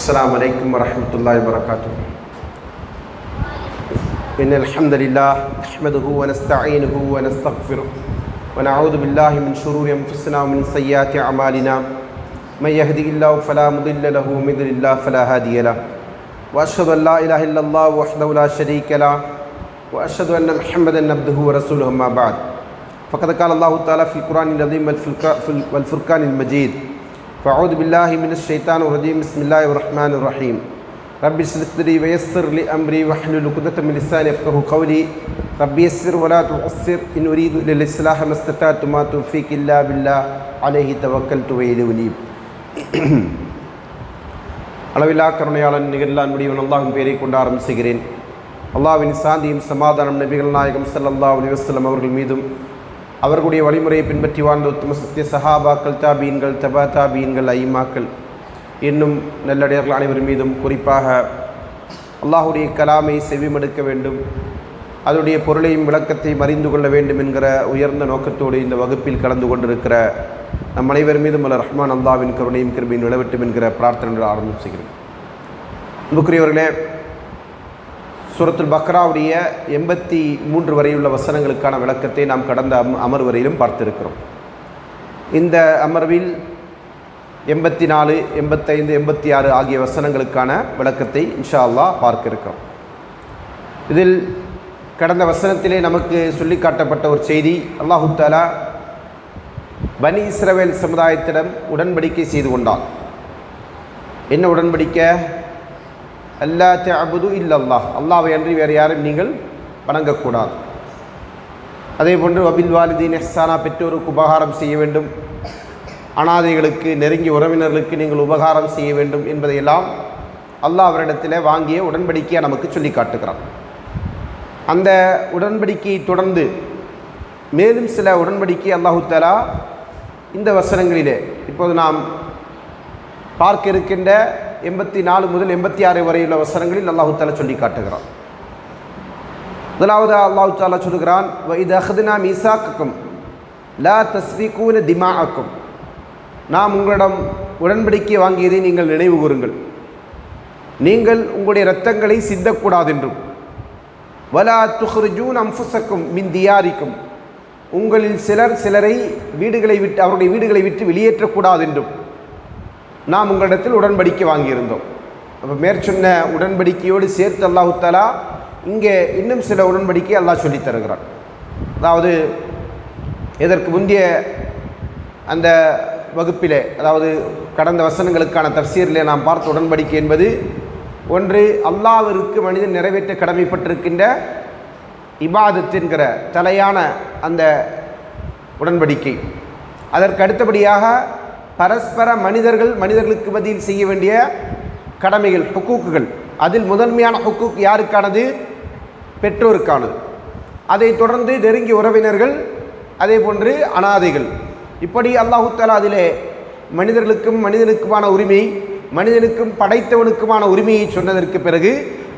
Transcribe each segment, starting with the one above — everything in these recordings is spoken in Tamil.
السلام عليكم ورحمة الله وبركاته. إن الحمد لله نحمده ونستعينه ونستغفره ونعوذ بالله من شرور أنفسنا ومن سيئات أعمالنا. من يهدي الله فلا مضل له ومن يضلل الله فلا هادي له. وأشهد أن لا إله إلا الله وحده لا شريك له وأشهد أن محمدا عبده ورسوله أما بعد. فقد قال الله تعالى في القرآن العظيم والفرقا- والفرقان المجيد فأعوذ بالله من الشيطان الرجيم بسم الله الرحمن الرحيم رب اشرح صدري ويسر لي أمري واحلل عقدة من لساني يفقهوا قولي رب يسر ولا تعسر إن أريد إلا الإصلاح ما استطعت ما توفيق إلا بالله عليه توكلت وإليه أنيب அளவில்லா கருணையாளன் நிகழ்லான் முடியும் அல்லாஹின் பேரை கொண்டு ஆரம்பிச்சுகிறேன் அல்லாஹ்வின் சாந்தியும் சமாதானம் நபிகள் நாயகம் ஸல்லல்லாஹு அலைஹி வஸல்லம் அவர்கள் மீதும் அவர்களுடைய வழிமுறையை பின்பற்றி வாழ்ந்த உத்தம சத்திய சஹாபாக்கள் தாபீன்கள் தபா தாபீன்கள் ஐமாக்கள் இன்னும் நல்லடியார்கள் அனைவர் மீதும் குறிப்பாக அல்லாஹுடைய கலாமை செவிமடுக்க வேண்டும். அதனுடைய பொருளையும் விளக்கத்தையும் அறிந்து கொள்ள வேண்டும் என்கிற உயர்ந்த நோக்கத்தோடு இந்த வகுப்பில் கலந்து கொண்டிருக்கிற நம் அனைவர் மீதும் அல்ல ரஹ்மான் அல்லாவின் கருணையும் கிருபையும் நிலவட்டும் என்கிற பிரார்த்தனை செய்கிறேன். முக்கியவர்களே சூரத்துல் பக்ராவுடைய எண்பத்தி மூன்று வரையுள்ள வசனங்களுக்கான விளக்கத்தை நாம் கடந்த அம் அமர்வரையிலும் பார்த்திருக்கிறோம். இந்த அமர்வில் எண்பத்தி நாலு எண்பத்தைந்து எண்பத்தி ஆறு ஆகிய வசனங்களுக்கான விளக்கத்தை இன்ஷா அல்லாஹ் பார்க்க இருக்கிறோம் இதில் கடந்த வசனத்திலே நமக்கு சொல்லி காட்டப்பட்ட ஒரு செய்தி அல்லாஹு தாலா பனி இஸ்ரவேல் சமுதாயத்திடம் உடன்படிக்கை செய்து கொண்டான். என்ன உடன்படிக்கை? அல்லா தஅபுது இல்லல்லாஹ். அல்லாவை அன்றி வேறு யாரும் நீங்கள் வணங்கக்கூடாது. அதே போன்று வபில் வாலிதீன் எஹ்சானா பெற்றோருக்கு உபகாரம் செய்ய வேண்டும். அனாதைகளுக்கு நெருங்கிய உறவினர்களுக்கு நீங்கள் உபகாரம் செய்ய வேண்டும் என்பதையெல்லாம் அல்லாஹ் அவரிடத்தில் வாங்கிய உடன்படிக்கையை நமக்கு சொல்லி காட்டுகிறான். அந்த உடன்படிக்கையை தொடர்ந்து மேலும் சில உடன்படிக்கை அல்லாஹு இந்த வசனங்களிலே இப்போது நாம் பார்க்க இருக்கின்ற எண்பத்தி நாலு முதல் எண்பத்தி ஆறு வரையுள்ள வசனங்களில் அல்லாஹு தாலா சொல்லி காட்டுகிறான். முதலாவது அல்லாஹு தாலா சொல்லுகிறான் இது அஹ்துனா மீசாக்கும் லா தஸ்வீகூன திமாக்கும் நாம் உங்களிடம் உடன்படிக்கை வாங்கியதை நீங்கள் நினைவு கூறுங்கள். நீங்கள் உங்களுடைய இரத்தங்களை சிந்தக்கூடாது என்றும் வலா துஹ்ரிஜூன் அம்ஃபுசக்கும் மின் தியாரிக்கும். உங்களில் சிலர் சிலரை வீடுகளை விட்டு அவருடைய வீடுகளை விட்டு வெளியேற்றக்கூடாது என்றும் நாம் உங்களிடத்தில் உடன்படிக்கை வாங்கியிருந்தோம். அப்போ மேற்சொன்ன உடன்படிக்கையோடு சேர்த்து அல்லாஹுத்தாலா இங்கே இன்னும் சில உடன்படிக்கை அல்லாஹ் சொல்லித் தருகிறான். அதாவது இதற்கு முந்தைய அந்த வகுப்பிலே அதாவது கடந்த வசனங்களுக்கான தப்சீரிலே நாம் பார்த்த உடன்படிக்கை என்பது ஒன்று அல்லாவிற்கு மனிதன் நிறைவேற்ற கடமைப்பட்டிருக்கின்ற இபாதத் என்கிற தலையான அந்த உடன்படிக்கை. அதற்கு அடுத்தபடியாக பரஸ்பர மனிதர்கள் மனிதர்களுக்கு மத்தியில் செய்ய வேண்டிய கடமைகள் ஹுக்கூக்குகள். அதில் முதன்மையான ஹுக்கூக் யாருக்கானது? பெற்றோருக்கானது. அதைத் தொடர்ந்து நெருங்கிய உறவினர்கள் அதே போன்று அனாதைகள். இப்படி அல்லாஹு தஆலா அதிலே மனிதர்களுக்கும் மனிதனுக்குமான உரிமை மனிதனுக்கும் படைத்தவனுக்குமான உரிமையை சொன்னதற்கு பிறகு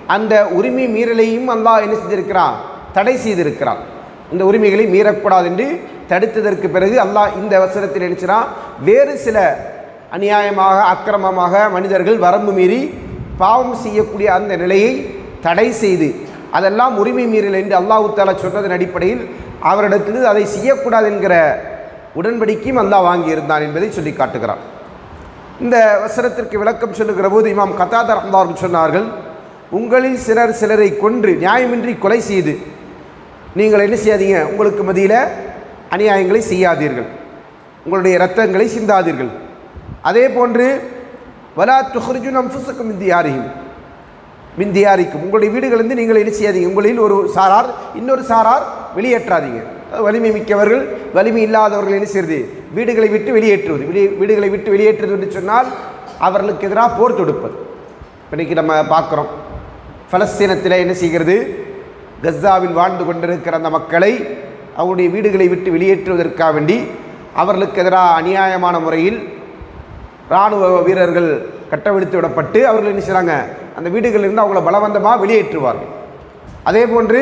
அந்த உரிமை மீறலையும் அல்லாஹ் என்ன செஞ்சிருக்கிறான் தடை செய்திருக்கிறான். இந்த உரிமைகளை மீறக்கூடாது என்று தடுத்ததற்கு பிறகு அல்லாஹ் இந்த அவசரத்தில் நினைச்சுனா வேறு சில அநியாயமாக அக்கிரமமாக மனிதர்கள் வரம்பு மீறி பாவம் செய்யக்கூடிய அந்த நிலையை தடை செய்து அதெல்லாம் உரிமை மீறல் என்று அல்லாஹு தாலா சொன்னதன் அடிப்படையில் அவரிடத்தில் அதை செய்யக்கூடாது என்கிற உடன்படிக்கையும் அல்லாஹ் வாங்கியிருந்தான் என்பதை சொல்லி காட்டுகிறான். இந்த வசனத்திற்கு விளக்கம் சொல்லுகிற போது இமாம் கதாதர் ரஹ்மான் சொன்னார்கள் உங்களில் சிலர் சிலரை கொன்று நியாயமின்றி கொலை செய்து நீங்கள் என்ன செய்யாதீங்க? உங்களுக்கு மதியில் அநியாயங்களை செய்யாதீர்கள். உங்களுடைய இரத்தங்களை சிந்தாதீர்கள். அதே போன்று வலா துஹ்ரிஜுன் அம்ஃபுசக்கும் மிந்தியாரியும் மிந்தியாரிக்கும் உங்களுடைய வீடுகளிலிருந்து நீங்கள் என்ன செய்யாதீங்க. உங்களில் ஒரு சாரார் இன்னொரு சாரார் வெளியேற்றாதீங்க. வலிமை மிக்கவர்கள் வலிமை இல்லாதவர்கள் என்ன செய்யுது வீடுகளை விட்டு வெளியேற்றுவது. வெளியே வீடுகளை விட்டு வெளியேற்றுவது என்று சொன்னால் அவர்களுக்கு எதிராக போர் தொடுப்பது. இன்றைக்கி நம்ம பார்க்குறோம். பலஸ்தீனத்தில் என்ன செய்கிறது? கஸ்ஸாவில் வாழ்ந்து கொண்டிருக்கிற அந்த மக்களை அவருடைய வீடுகளை விட்டு வெளியேற்றுவதற்காக வேண்டி அவர்களுக்கு எதிராக அநியாயமான முறையில் இராணுவ வீரர்கள் கட்டவிழ்த்து விடப்பட்டு அவர்கள் என்ன செய்கிறாங்க அந்த வீடுகளிலிருந்து அவங்கள பலவந்தமாக வெளியேற்றுவார்கள். அதே போன்று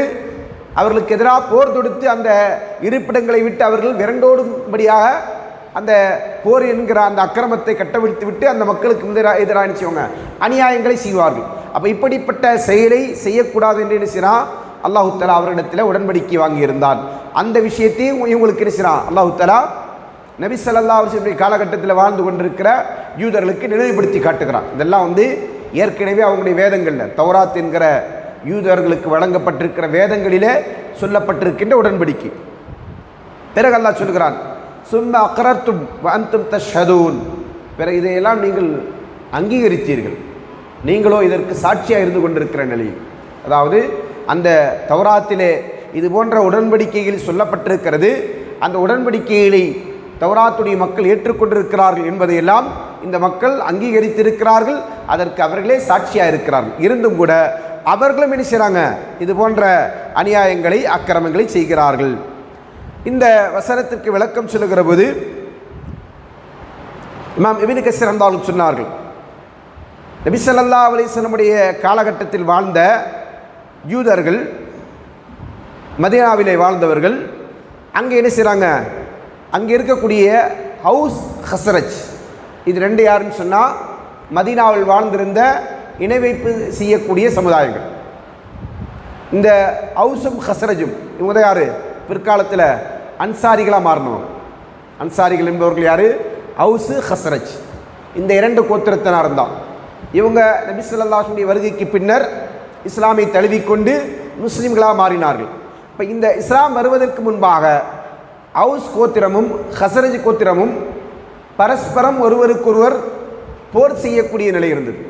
அவர்களுக்கு எதிராக போர் தொடுத்து அந்த இருப்பிடங்களை விட்டு அவர்கள் விரண்டோடும்படியாக அந்த போர் என்கிற அந்த அக்கிரமத்தை கட்டவிழ்த்து விட்டு அந்த மக்களுக்கு எதிராக எதிராக என்ன செய்வாங்க? அநியாயங்களை செய்வார்கள். அப்போ இப்படிப்பட்ட செயலை செய்யக்கூடாது என்று என்ன செய்கிறான் அல்லாஹு தலா அவரிடத்தில் உடன்படிக்கை வாங்கியிருந்தான். அந்த விஷயத்தையும் இவங்களுக்கு இருக்கிறான் செய்கிறான் அல்லாஹு தலா நபி சல்லா அலைஹி காலகட்டத்தில் வாழ்ந்து கொண்டிருக்கிற யூதர்களுக்கு நினைவுபடுத்தி காட்டுகிறான். இதெல்லாம் வந்து ஏற்கனவே அவங்களுடைய வேதங்களில் தௌராத் என்கிற யூதர்களுக்கு வழங்கப்பட்டிருக்கிற வேதங்களிலே சொல்லப்பட்டிருக்கின்ற உடன்படிக்கை. பிறகு அல்லாஹ் சொல்கிறான் சும்ம அக்ரத்தும் அந்தும் தஷதூன் பிறகு இதையெல்லாம் நீங்கள் அங்கீகரித்தீர்கள். நீங்களோ இதற்கு சாட்சியாக இருந்து கொண்டிருக்கிற நிலையில். அதாவது அந்த தௌராத்திலே இது போன்ற உடன்படிக்கையில் சொல்லப்பட்டிருக்கிறது. அந்த உடன்படிக்கைகளை தௌராத்துடைய மக்கள் ஏற்றுக்கொண்டிருக்கிறார்கள் என்பதையெல்லாம் இந்த மக்கள் அங்கீகரித்திருக்கிறார்கள். அதற்கு அவர்களே சாட்சியாக இருக்கிறார்கள் இருந்தும் கூட அவர்களும் என்ன செய்கிறாங்க இது போன்ற அநியாயங்களை அக்கிரமங்களை செய்கிறார்கள். இந்த வசனத்திற்கு விளக்கம் சொல்லுகிற போது இமாம் இபின் கசீர் அந்தாலும் சொன்னார்கள். நபிசல்லா ஸல்லல்லாஹு காலகட்டத்தில் வாழ்ந்த யூதர்கள் மதீனாவிலே வாழ்ந்தவர்கள் அங்கே என்ன செய்கிறாங்க அங்கே இருக்கக்கூடிய ஹவுஸ் ஹசரஜ் இது ரெண்டு யாருன்னு சொன்னால் மதீனாவில் வாழ்ந்திருந்த இணைவைப்பு செய்யக்கூடிய சமுதாயங்கள். இந்த ஹவுஸும் ஹசரஜும் இவங்க தான் யார்? பிற்காலத்தில் அன்சாரிகளாக மாறினவங்க அன்சாரிகள் என்பவர்கள் யார்? ஹவுஸு ஹசரஜ் இந்த இரண்டு கோத்திரத்தினார் தான் இவங்க நபி ஸல்லல்லாஹுடைய வருகைக்கு பின்னர் இஸ்லாமை தழுவிக்கொண்டு முஸ்லீம்களாக மாறினார்கள். இப்போ இந்த இஸ்லாம் வருவதற்கு முன்பாக ஹவுஸ் கோத்திரமும் ஹசரஜ் கோத்திரமும் பரஸ்பரம் ஒருவருக்கொருவர் போர் செய்யக்கூடிய நிலை இருந்தது.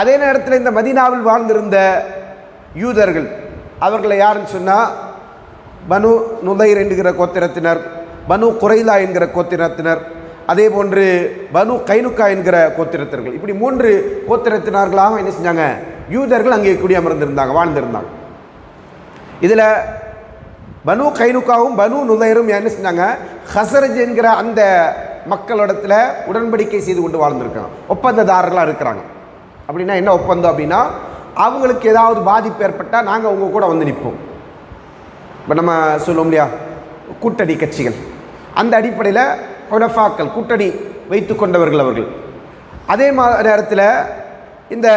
அதே நேரத்தில் இந்த மதீனாவில் வாழ்ந்திருந்த யூதர்கள் அவர்களை யாருன்னு சொன்னால் பனு நுதைர் என்கிற கோத்திரத்தினர் பனு குறைலா என்கிற கோத்திரத்தினர் அதே போன்று பனு கைனுக்கா என்கிற கோத்திரத்தினர்கள் இப்படி மூன்று கோத்திரத்தினர்களாக என்ன செஞ்சாங்க? யூதர்கள் அங்கே குடியமர்ந்திருந்தாங்க வாழ்ந்திருந்தாங்க. இதில் பனு கைனுக்காவும் பனு நுதைரும் என்ன செஞ்சாங்க? ஹசரஜ் என்கிற அந்த மக்களிடத்தில் உடன்படிக்கை செய்து கொண்டு வாழ்ந்திருக்காங்க ஒப்பந்ததாரர்களாக இருக்கிறாங்க. அப்படின்னா என்ன ஒப்பந்தம் அப்படின்னா அவங்களுக்கு ஏதாவது பாதிப்பு ஏற்பட்டால் நாங்கள் அவங்க கூட வந்து நிற்போம் இப்போ நம்ம சொல்லுவோம் இல்லையா? கூட்டணி கட்சிகள். அந்த அடிப்படையில் ஹுனஃபாக்கள் கூட்டணி வைத்து கொண்டவர்கள் அவர்கள். அதே மாதிரி நேரத்தில் இந்த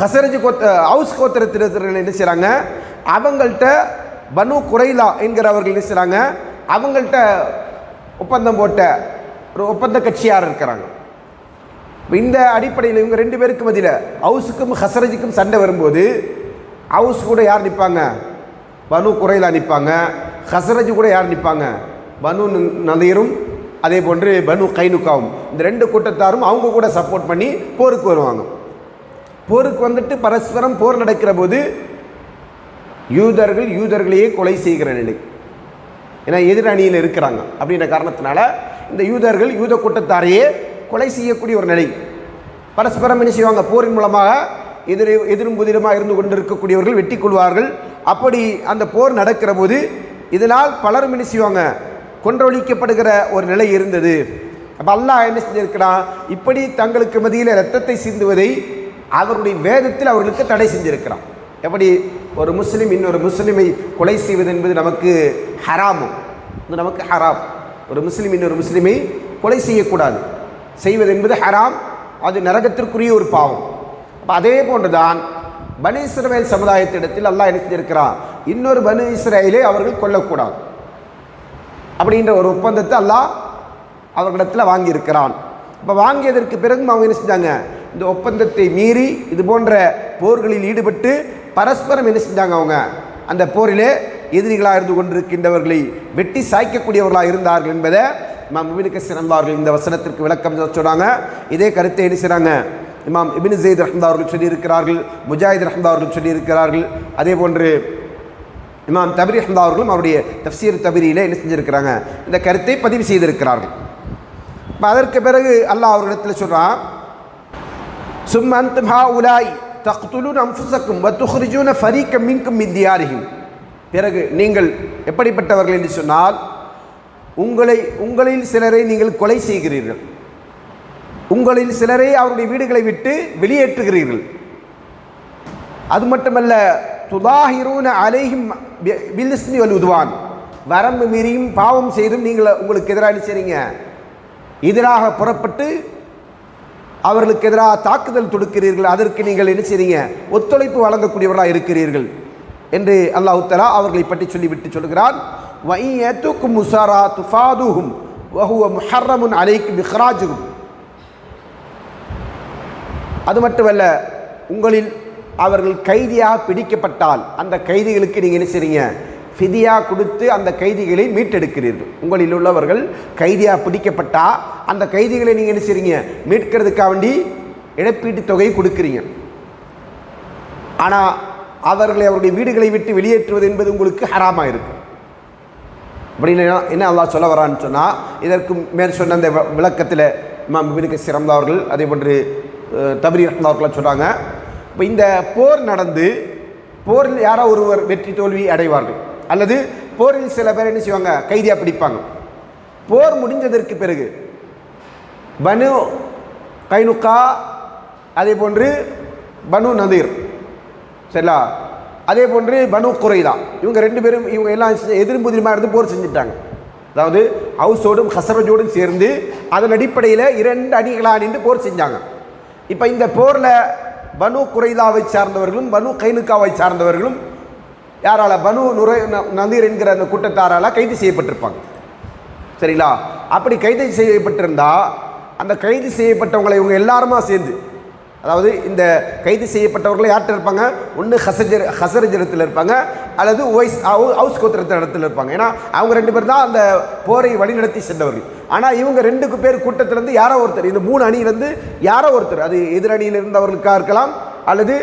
ஹசரஜ் கோத்த ஹவுஸ் கோத்திரத்தினர்கள் என்ன செய்கிறாங்க அவங்கள்ட்ட பனு குறைலா என்கிறவர்கள் என்ன செய்கிறாங்க அவங்கள்ட்ட ஒப்பந்தம் போட்ட ஒரு ஒப்பந்த கட்சியார் இருக்கிறாங்க. இந்த அடிப்படையில் இவங்க ரெண்டு பேருக்கு மதியில் ஹவுஸுக்கும் ஹசரஜுக்கும் சண்டை வரும்போது ஹவுஸ் கூட யார் நிற்பாங்க பனு குறைலா நிற்பாங்க ஹசரஜு கூட யார் நிற்பாங்க பனு ந- நதீரும் அதே போன்று பனு கைனுக்காவும். இந்த ரெண்டு கூட்டத்தாரும் அவங்க கூட சப்போர்ட் பண்ணி போருக்கு வருவாங்க. போருக்கு வந்துட்டு பரஸ்பரம் போர் நடக்கிற போது யூதர்கள் யூதர்களையே கொலை செய்கிற நிலை. ஏன்னா எதிர் அணியில் இருக்கிறாங்க. அப்படின்ற காரணத்தினால இந்த யூதர்கள் யூத கூட்டத்தாரையே கொலை செய்யக்கூடிய ஒரு நிலை. பரஸ்பரம் என்ன செய்வாங்க? போரின் மூலமாக எதிர் எதிரும் புதிருமாக இருந்து கொண்டிருக்கக்கூடியவர்கள் வெட்டி கொள்வார்கள். அப்படி அந்த போர் நடக்கிற போது இதனால் பலரும் என்ன செய்வாங்க? கொன்றொழிக்கப்படுகிற ஒரு நிலை இருந்தது. அப்போ அல்லாஹ் என்ன செஞ்சிருக்கிறான்? இப்படி தங்களுக்கு மதியில் ரத்தத்தை சிந்துவதை அவருடைய வேதத்தில் அவர்களுக்கு தடை செஞ்சிருக்கிறான். எப்படி? ஒரு முஸ்லீம் இன்னொரு முஸ்லீமை கொலை செய்வது என்பது நமக்கு ஹராமும் இது நமக்கு ஹராம். ஒரு முஸ்லீம் இன்னொரு முஸ்லீமை கொலை செய்யக்கூடாது. செய்வது என்பது ஹராம். அது நரகத்திற்குரிய ஒரு பாவம். அப்போ அதே போன்றுதான் பனு இஸ்ரவேல் சமுதாயத்திடத்தில் அல்லாஹ் என்ன இன்னொரு பனு இஸ்ரேலே அவர்கள் கொல்லக்கூடாது. அப்படின்ற ஒரு ஒப்பந்தத்தை அல்லாஹ் அவர்களிடத்தில் வாங்கியிருக்கிறான். இப்போ வாங்கியதற்கு பிறகும் அவங்க என்ன செஞ்சாங்க? இந்த ஒப்பந்தத்தை மீறி இது போன்ற போர்களில் ஈடுபட்டு பரஸ்பரம் என்ன செஞ்சாங்க அவங்க? அந்த போரிலே எதிரிகளாக இருந்து கொண்டிருக்கின்றவர்களை வெட்டி சாய்க்கக்கூடியவர்களாக இருந்தார்கள் என்பதை இமாம் இபினுக்கு சிறந்தார்கள் இந்த வசனத்திற்கு விளக்கம் சொன்னாங்க. இதே கருத்தை என்ன செய்கிறாங்க இமாம் இபின் ஜெயித் ரஹ்மதா அவர்கள் சொல்லியிருக்கிறார்கள் முஜாஹித் ரஹ்மதா அவர்கள் சொல்லியிருக்கிறார்கள். அதே போன்று இமாம் தபிரி ரஹந்தார்களும் அவர்களும் அவருடைய தஃசீர் தபிரியில் என்ன செஞ்சுருக்கிறாங்க? இந்த கருத்தை பதிவு செய்திருக்கிறார்கள். இப்போ அதற்கு பிறகு அல்லாஹ் அவர்களிடத்தில் சொல்கிறான் ثم அந்தும் هؤلاء تقتلون தக்துலுன் وتخرجون فريقا منكم மின்கும் ديارهم. பிறகு நீங்கள் எப்படிப்பட்டவர்கள் என்று சொன்னால் உங்களை உங்களில் சிலரை நீங்கள் கொலை செய்கிறீர்கள். உங்களில் சிலரை அவருடைய வீடுகளை விட்டு வெளியேற்றுகிறீர்கள். அது மட்டுமல்ல துதாஹிரூன அலைஹிம் பில்ஸ்மி வல் உதுவான். வரம்பு மீறியும் பாவம் செய்தும் நீங்கள் உங்களுக்கு எதிராக என்ன செய்றீங்க. எதிராக புறப்பட்டு அவர்களுக்கு எதிராக தாக்குதல் தொடுக்கிறீர்கள். அதற்கு நீங்கள் என்ன செய்றீங்க? ஒத்துழைப்பு வழங்கக்கூடியவர்களாக இருக்கிறீர்கள். என்று அல்லாஹ் தஆலா அவர்களை பற்றி சொல்லிவிட்டு சொல்கிறான். வையத்துக்கும் முசாரா துஃபாதுஹும் வஹுவ முஹர்ரமுன் அலைக்கு இஹ்ராஜுகும் அது மட்டுமல்ல உங்களில் அவர்கள் கைதியாக பிடிக்கப்பட்டால் அந்த கைதிகளுக்கு நீங்கள் என்ன செய்றீங்க? ஃபிதியா கொடுத்து அந்த கைதிகளை மீட்டெடுக்கிறீர்கள். உங்களில் உள்ளவர்கள் கைதியாக பிடிக்கப்பட்டா அந்த கைதிகளை நீங்கள் என்ன செய்றீங்க? மீட்கிறதுக்காக வேண்டி இழப்பீட்டுத் தொகை கொடுக்குறீங்க. ஆனால் அவர்களை அவருடைய வீடுகளை விட்டு வெளியேற்றுவது என்பது உங்களுக்கு ஹராமாக இருக்கும் அப்படின்னு என்ன அல்லா சொல்ல வரான்னு சொன்னால் இதற்கு மேற் சொன்ன அந்த விளக்கத்தில் இமாம் இபினுக்கு சிறந்த அவர்கள் அதே போன்று அஹ், தபரி சொன்னாங்க இப்போ இந்த போர் நடந்து போரில் யாரோ ஒருவர் வெற்றி தோல்வி அடைவார்கள். அல்லது போரில் சில பேர் என்ன செய்வாங்க? கைதியாக பிடிப்பாங்க. போர் முடிஞ்சதற்கு பிறகு பனு கைனுக்கா அதே போன்று பனு நதீர் சரிங்களா? அதே போன்று பனு குறைதா. இவங்க ரெண்டு பேரும் இவங்க எல்லாம் எதிரும் புதிருமா இருந்து போர் செஞ்சுட்டாங்க. அதாவது ஹவுஸோடும் ஹசரஜோடும் சேர்ந்து அதன் அடிப்படையில் இரண்டு அணிகளாக நின்று போர் செஞ்சாங்க. இப்போ இந்த போரில் பனு குறைதாவை சார்ந்தவர்களும் பனு கைனுக்காவை சார்ந்தவர்களும் யாரால பனு நுரை நந்தீர் என்கிற அந்த கூட்டத்தாரால் கைது செய்யப்பட்டிருப்பாங்க. சரிங்களா? அப்படி கைது செய்யப்பட்டிருந்தால் அந்த கைது செய்யப்பட்டவங்களை இவங்க எல்லாருமா சேர்ந்து அதாவது இந்த கைது செய்யப்பட்டவர்கள் யார்கிட்ட இருப்பாங்க? ஒன்று ஹசஜர் ஹசரஜரத்தில் இருப்பாங்க அல்லது ஒய்ஸ் ஹவுஸ் கோத்திரத்தில் இடத்துல இருப்பாங்க. ஏன்னா அவங்க ரெண்டு பேர் தான் அந்த போரை வழிநடத்தி சென்றவர்கள். ஆனால் இவங்க ரெண்டுக்கு பேர் கூட்டத்திலேருந்து யாரோ ஒருத்தர் இந்த மூணு அணியிலேருந்து யாரோ ஒருத்தர் அது எதிரணியில் இருந்தவர்களுக்காக இருக்கலாம் அல்லது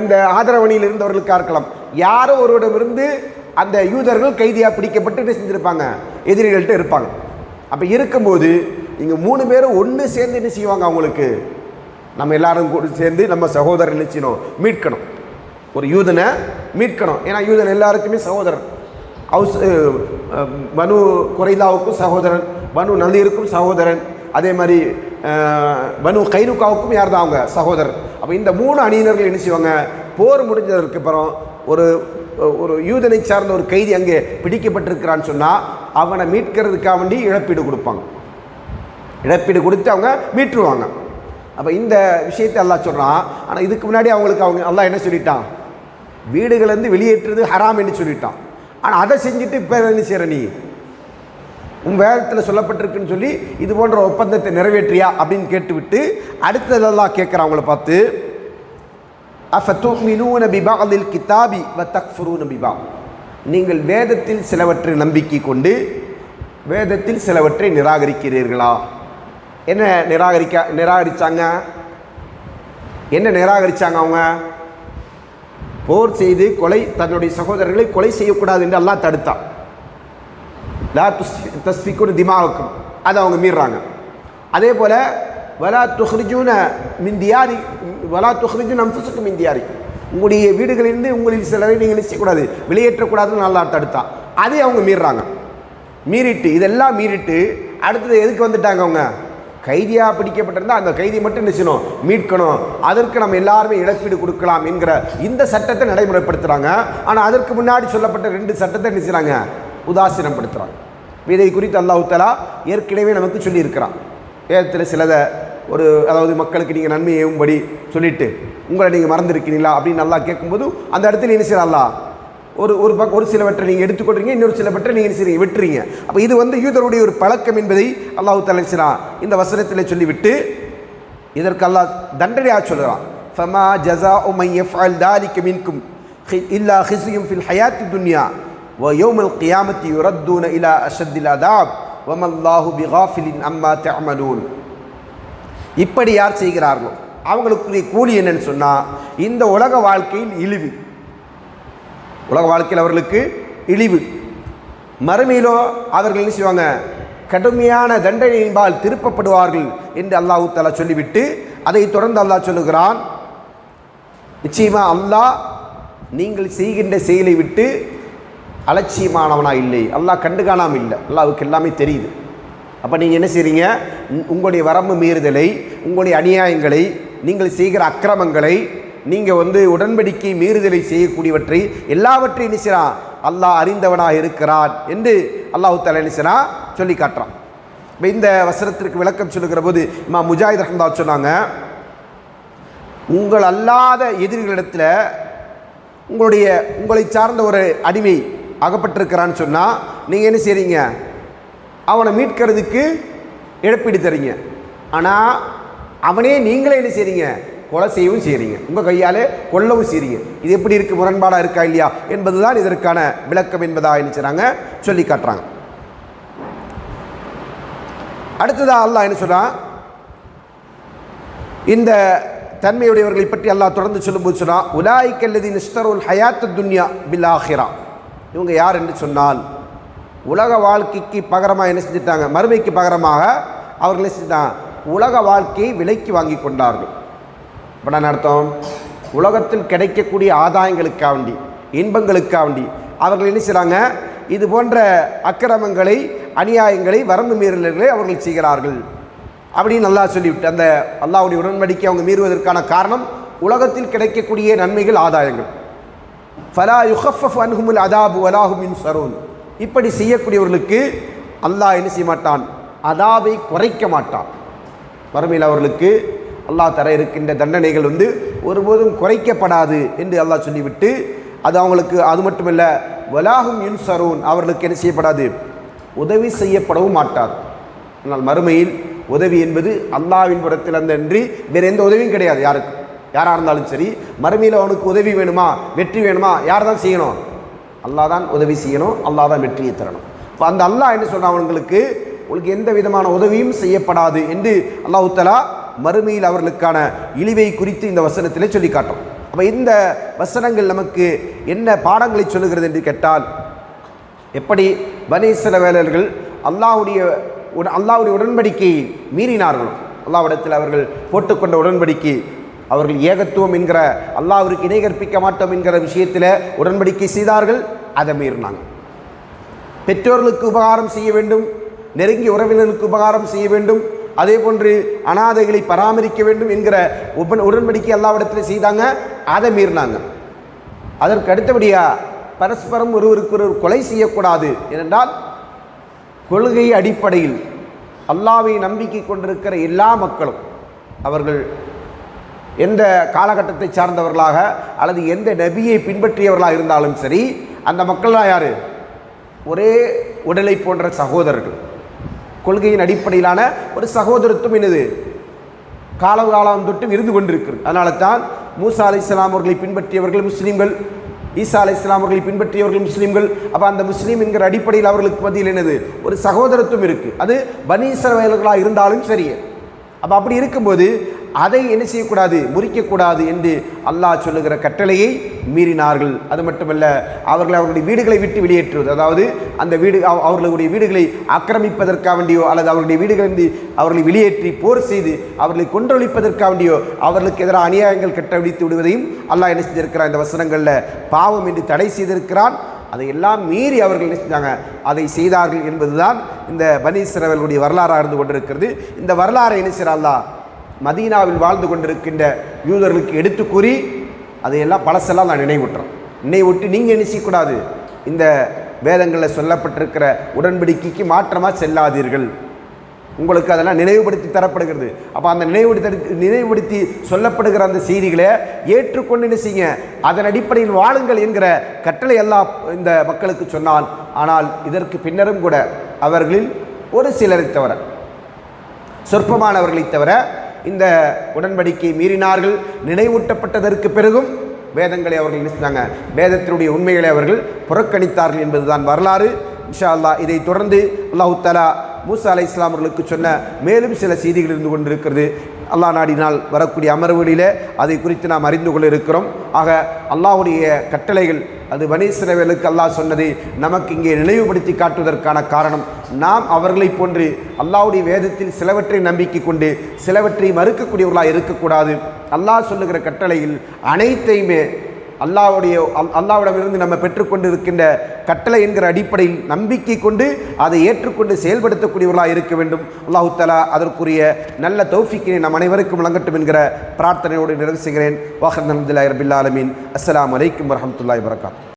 இந்த ஆதரவணியில் இருந்தவர்களுக்காக இருக்கலாம். யாரோ ஒருவரிடமிருந்து அந்த யூதர்கள் கைதியாக பிடிக்கப்பட்டு என்ன செஞ்சுருப்பாங்க. எதிரிகள்கிட்ட இருப்பாங்க. அப்போ இருக்கும்போது இங்கே மூணு பேரும் ஒன்று சேர்ந்து என்ன செய்வாங்க அவங்களுக்கு? நம்ம எல்லாரும் கூட சேர்ந்து நம்ம சகோதரர் என்ன செய்யணும்? மீட்கணும். ஒரு யூதனை மீட்கணும். ஏன்னா யூதன் எல்லாருக்குமே சகோதரன். ஹவுஸ் மனு குறைந்தாவுக்கும் குறைதாவுக்கும் சகோதரன் மனு நந்திருக்கும் சகோதரன். அதே மாதிரி மனு பனு கைனுக்காவுக்கும் யார் தான் அவங்க? சகோதரர். அப்போ இந்த மூணு அணியினர்கள் என்ன செய்வாங்க? போர் முடிஞ்சதற்கு அப்புறம் ஒரு ஒரு யூதனை சார்ந்த ஒரு கைதி அங்கே பிடிக்கப்பட்டிருக்கிறான்னு சொன்னால் அவனை மீட்கிறதுக்காக வேண்டி இழப்பீடு கொடுப்பாங்க. இழப்பீடு கொடுத்து அவங்க மீட்டுருவாங்க. அப்போ இந்த விஷயத்தை எல்லாம் சொல்கிறான் ஆனால் இதுக்கு முன்னாடி அவங்களுக்கு அவங்க எல்லாம் என்ன சொல்லிட்டான்? வீடுகளிலேருந்து வெளியேற்றுறது ஹராம் என்று சொல்லிட்டான். ஆனால் அதை செஞ்சுட்டு இப்போ என்ன செய்கிற நீ? உன் வேதத்தில் சொல்லப்பட்டிருக்குன்னு சொல்லி இது போன்ற ஒப்பந்தத்தை நிறைவேற்றியா அப்படின்னு கேட்டுவிட்டு அடுத்ததெல்லாம் கேட்குறான் அவங்கள பார்த்து அஃபத்துமினூன பிபாதில் கிதாபி வ தக்ஃபுரூன பிபா நீங்கள் வேதத்தில் சிலவற்றை நம்பிக்கை கொண்டு வேதத்தில் சிலவற்றை நிராகரிக்கிறீர்களா? என்ன நிராகரிக்க நிராகரிச்சாங்க? என்ன நிராகரிச்சாங்க அவங்க? போர் செய்து கொலை தன்னுடைய சகோதரர்களை கொலை செய்யக்கூடாது என்று எல்லாம் தடுத்தான். லா துஸ் திமாவுக்கும் அதை அவங்க மீறுறாங்க. அதே போல் வலா துஹ்ரிஜூன மிந்தியாரி வலா துஹ்ரிஜூன் அம்ஃபுசுக்கும் மிந்தியாரி உங்களுடைய வீடுகளிலிருந்து உங்களில் சிலரை நீங்கள் நிச்சயக்கூடாது வெளியேற்றக்கூடாதுன்னு நல்லா தடுத்தா. அதே அவங்க மீறுறாங்க. மீறிட்டு இதெல்லாம் மீறிட்டு அடுத்தது எதுக்கு வந்துட்டாங்க அவங்க? கைதியாக பிடிக்கப்பட்டிருந்தால் அந்த கைதி மட்டும் என்ன மீட்கணும். அதற்கு நம்ம எல்லாருமே இழப்பீடு கொடுக்கலாம் என்கிற இந்த சட்டத்தை நடைமுறைப்படுத்துகிறாங்க ஆனால் அதற்கு முன்னாடி சொல்லப்பட்ட ரெண்டு சட்டத்தை என்ன உதாசீனப்படுத்துகிறாங்க இதை குறித்து அல்லாஹு தலா ஏற்கனவே நமக்கு சொல்லியிருக்கிறான். வேதத்தில் சிலதை ஒரு அதாவது மக்களுக்கு நீங்கள் நன்மை ஏவும்படி சொல்லிட்டு உங்களை நீங்கள் மறந்துருக்கிறீங்களா அப்படின்னு நல்லா கேட்கும்போது அந்த இடத்துல என்ன செய்யலாம் அல்லாஹ்? ஒரு ஒரு பக்கம் ஒரு சிலவற்றை நீங்கள் எடுத்துக்கொள்றீங்க இன்னொரு சிலவற்றை நீங்கள் என்ன செய்றீங்க? விட்டுறீங்க. அப்போ இது வந்து யூதருடைய ஒரு பழக்கம் என்பதை அல்லாஹு தலைச்சினா இந்த வசனத்தில் சொல்லிவிட்டு இதற்கு அல்லாஹ் தண்டனையாக சொல்கிறான் ஃபமா ஜஸா உமை எஃப்அல் தாலிக்கு மின்கும் இல்லா ஹிசியும் ஃபில் ஹயாத்தி துன்யா வ யோமல் கியாமத்தி யுரத்தூன இலா அஷத்தில் தாப் வமல்லாஹு பிகாஃபிலின் அம்மா தஅமலூன். இப்படி யார் செய்கிறார்களோ? அவங்களுக்குரிய கூலி என்னன்னு சொன்னால் இந்த உலக வாழ்க்கையில் இழிவு. உலக வாழ்க்கையில் அவர்களுக்கு இழிவு. மறுமையிலோ அவர்கள் என்ன செய்வாங்க? கடுமையான தண்டனையின்பால் திருப்பப்படுவார்கள் என்று அல்லாஹு தஆலா சொல்லிவிட்டு அதை தொடர்ந்து அல்லாஹ் சொல்லுகிறான் நிச்சயமாக அல்லாஹ் நீங்கள் செய்கின்ற செயலை விட்டு அலட்சியமானவனா இல்லை. அல்லாஹ் கண்டு காணாமல் இல்லை. அல்லாவுக்கு எல்லாமே தெரியுது. அப்போ நீங்கள் என்ன செய்கிறீங்க உங்களுடைய வரம்பு மீறுதலை உங்களுடைய அநியாயங்களை நீங்கள் செய்கிற அக்கிரமங்களை நீங்கள் வந்து உடன்படிக்கை மீறுதலை செய்யக்கூடியவற்றை எல்லாவற்றையும் என்ன செய்கிறான் அல்லாஹ் அறிந்தவனாக இருக்கிறான் என்று அல்லாஹு தலா என்ன சொல்லி காட்டுறான். இப்போ இந்த வசனத்திற்கு விளக்கம் சொல்லுகிற போது இம்மா முஜாஹித் ரஹ்மதா சொன்னாங்க உங்கள் அல்லாத எதிரிகளிடத்தில் உங்களுடைய உங்களை சார்ந்த ஒரு அடிமை அகப்பட்டிருக்கிறான்னு சொன்னால் நீங்கள் என்ன செய்கிறீங்க அவனை மீட்கிறதுக்கு இழப்பீடு தரீங்க. ஆனால் அவனே நீங்களே என்ன செய்றீங்க? கொலை செய்யவும் செய்கிறீங்க உங்கள் கையாலே கொல்லவும் செய்கிறீங்க இது எப்படி இருக்குது முரண்பாடாக இருக்கா இல்லையா? என்பதுதான் இதற்கான விளக்கம் என்பதாக என்ன செய்கிறாங்க சொல்லி காட்டுறாங்க. அடுத்ததாக அல்லாஹ் என்ன சொல்கிறான் இந்த தன்மையுடையவர்களை பற்றி அல்லாஹ் தொடர்ந்து சொல்லும்போது சொன்னால் உலாய்க்கல்லதி நிஸ்தருல் ஹயாத்து துன்யா பில் ஆஹிரா. இவங்க யார் என்று சொன்னால் உலக வாழ்க்கைக்கு பகரமாக என்ன செஞ்சிட்டாங்க? மறுமைக்கு பகரமாக அவர்கள் என்ன செஞ்சிட்டாங்க? உலக வாழ்க்கையை விலைக்கு வாங்கி கொண்டார்கள். இப்போ நான் அர்த்தம்? உலகத்தில் கிடைக்கக்கூடிய ஆதாயங்களுக்காக வேண்டி இன்பங்களுக்காக வேண்டி அவர்கள் என்ன செய்கிறாங்க இது போன்ற அக்கிரமங்களை அநியாயங்களை வரம்பு மீறல்களை அவர்கள் செய்கிறார்கள். அப்படின்னு நல்லா சொல்லிவிட்டு அந்த அல்லாவுடைய உடன்படிக்கை அவங்க மீறுவதற்கான காரணம் உலகத்தில் கிடைக்கக்கூடிய நன்மைகள் ஆதாயங்கள். ஃபலா யுஹஃப் அன்ஹுமுல் அதாபு வலாஹுமின் சரோன் இப்படி செய்யக்கூடியவர்களுக்கு அல்லாஹ் என்ன செய்ய மாட்டான்? அதாவை குறைக்க மாட்டான். மறுமையில் அவர்களுக்கு அல்லாஹ் தர இருக்கின்ற தண்டனைகள் வந்து ஒருபோதும் குறைக்கப்படாது என்று அல்லாஹ் சொல்லிவிட்டு அது அவங்களுக்கு அது மட்டுமல்ல வலாகும் யுன்சரூன் அவர்களுக்கு என்ன செய்யப்படாது? உதவி செய்யப்படவும் மாட்டார். ஆனால் மறுமையில் உதவி என்பது அல்லாவின் புறத்தில் அந்த அன்றி வேறு எந்த உதவியும் கிடையாது யாருக்கு. யாராக இருந்தாலும் சரி மறுமையில் அவனுக்கு உதவி வேணுமா வெற்றி வேணுமா யார் தான் செய்யணும்? அல்லாஹ் தான் உதவி செய்யணும் அல்லாஹ் தான் வெற்றியை தரணும். இப்போ அந்த அல்லாஹ் என்ன சொன்னால் அவங்களுக்கு? உங்களுக்கு எந்த விதமான உதவியும் செய்யப்படாது என்று அல்லாஹுத்தலா மறுமையில் அவர்களுக்கான இழிவை குறித்து இந்த வசனத்திலே சொல்லி காட்டும். அப்போ இந்த வசனங்கள் நமக்கு என்ன பாடங்களை சொல்லுகிறது என்று கேட்டால் எப்படி பனீஸ்வர வேலர்கள் அல்லாவுடைய அல்லாவுடைய அல்லாஹ்வுடைய உடன்படிக்கையை மீறினார்களோ அல்லாவிடத்தில் அவர்கள் போட்டுக்கொண்ட உடன்படிக்கை அவர்கள் ஏகத்துவம் என்கிற அல்லாவிற்கு இணை கற்பிக்க மாட்டோம் என்கிற விஷயத்தில் உடன்படிக்கை செய்தார்கள். அதை மீறினாங்க பெற்றோர்களுக்கு உபகாரம் செய்ய வேண்டும் நெருங்கிய உறவினருக்கு உபகாரம் செய்ய வேண்டும் அதே போன்று அனாதைகளை பராமரிக்க வேண்டும் என்கிற உப உடன்படிக்கை எல்லாவிடத்திலும் செய்தாங்க அதை மீறினாங்க அதற்கு அடுத்தபடியாக பரஸ்பரம் ஒருவருக்கு ஒருவர் கொலை செய்யக்கூடாது ஏனென்றால் கொள்கை அடிப்படையில் அல்லாவை நம்பிக்கை கொண்டிருக்கிற எல்லா மக்களும் அவர்கள் எந்த காலகட்டத்தை சார்ந்தவர்களாக அல்லது எந்த நபியை பின்பற்றியவர்களாக இருந்தாலும் சரி அந்த மக்கள்லாம் யார்? ஒரே உடலை போன்ற சகோதரர்கள். கொள்கையின் அடிப்படையிலான ஒரு சகோதரத்துவம் என்னது? காலம் காலம் தொட்டும் இருந்து கொண்டிருக்கிறது. அதனால தான் மூசா அலை இஸ்லாம் அவர்களை பின்பற்றியவர்கள் முஸ்லீம்கள் ஈசா அலை இஸ்லாம் அவர்களை பின்பற்றியவர்கள் முஸ்லீம்கள். அப்போ அந்த முஸ்லீம் என்கிற அடிப்படையில் அவர்களுக்கு மத்தியில் என்னது? ஒரு சகோதரத்துவம் இருக்குது அது பனீசரவர்களாக இருந்தாலும் சரி. அப்போ அப்படி இருக்கும்போது அதை என்ன செய்யக்கூடாது? முறிக்கக்கூடாது என்று அல்லாஹ் சொல்லுகிற கட்டளையை மீறினார்கள். அது மட்டுமல்ல அவர்கள் அவர்களுடைய வீடுகளை விட்டு வெளியேற்றுவது. அதாவது அந்த வீடு அவர்களுடைய வீடுகளை ஆக்கிரமிப்பதற்காக வேண்டியோ அல்லது அவர்களுடைய வீடுகளிலிருந்து அவர்களை வெளியேற்றி போர் செய்து அவர்களை கொன்றொழிப்பதற்காக வேண்டியோ அவர்களுக்கு எதிராக அநியாயங்கள் கட்டவிழித்து விடுவதையும் அல்லாஹ் என்ன செஞ்சிருக்கிறான்? இந்த வசனங்களில் பாவம் என்று தடை செய்திருக்கிறான். அதையெல்லாம் மீறி அவர்கள் என்ன செஞ்சாங்க? அதை செய்தார்கள் என்பதுதான் இந்த பனீஸ்வரர்களுடைய வரலாறாக இருந்து கொண்டிருக்கிறது. இந்த வரலாறை என்ன செய்யறா மதீனாவில் வாழ்ந்து கொண்டிருக்கின்ற யூதர்களுக்கு எடுத்து கூறி அதையெல்லாம் பழசெல்லாம் நான் நினைவுட்டுறேன். நினைவுட்டு நீங்கள் என்ன செய்யக்கூடாது இந்த வேதங்களில் சொல்லப்பட்டிருக்கிற உடன்படிக்கைக்கு மாற்றமாக செல்லாதீர்கள். உங்களுக்கு அதெல்லாம் நினைவுபடுத்தி தரப்படுகிறது. அப்போ அந்த நினைவுபடுத்தி நினைவுபடுத்தி சொல்லப்படுகிற அந்த செய்திகளை ஏற்றுக்கொண்டு என்ன செய்யுங்க? அதன் அடிப்படையில் வாழுங்கள் என்கிற கட்டளை எல்லாம் இந்த மக்களுக்கு சொன்னான் ஆனால் இதற்கு பின்னரும் கூட அவர்களில் ஒரு சிலரை தவிர சொற்பமானவர்களை தவிர இந்த உடன்படிக்கை மீறினார்கள் நினைவூட்டப்பட்டதற்கு பிறகும் வேதங்களை அவர்கள் நினைத்தாங்க வேதத்தினுடைய உண்மைகளை அவர்கள் புறக்கணித்தார்கள் என்பதுதான் வரலாறு. இன்ஷா அல்லா இதை தொடர்ந்து அல்லாஹு தலா மூசா அலை இஸ்லாமர்களுக்கு சொன்ன மேலும் சில செய்திகள் இருந்து கொண்டிருக்கிறது. அல்லாஹ் நாடினால் வரக்கூடிய அமர்வுகளிலே அதை குறித்து நாம் அறிந்து கொள்ள இருக்கிறோம். ஆக அல்லாவுடைய கட்டளைகள் அது வனீஸ்வரவேலுக்கு அல்லாஹ் சொன்னதை நமக்கு இங்கே நினைவுபடுத்தி காட்டுவதற்கான காரணம் நாம் அவர்களைப் போன்று அல்லாவுடைய வேதத்தில் சிலவற்றை நம்பிக்கை கொண்டு சிலவற்றை மறுக்கக்கூடியவர்களாக இருக்கக்கூடாது. அல்லாஹ் சொல்லுகிற கட்டளையில் அனைத்தையுமே அல்லாவுடைய அல்- நம்ம பெற்றுக்கொண்டு இருக்கின்ற கட்டளை என்கிற அடிப்படையில் நம்பிக்கை கொண்டு அதை ஏற்றுக்கொண்டு செயல்படுத்தக்கூடியவர்களாக இருக்க வேண்டும். அல்லாஹு தலா அதற்குரிய நல்ல தௌஃபிக்கினை நம் அனைவருக்கும் வழங்கட்டும் என்கிற பிரார்த்தனையோடு நிறைவு செய்கிறேன். வாஹர் நம்துல்லாஹி ரபில் அஸ்லாம் வலைக்கம் அலைக்கும் வரகாத்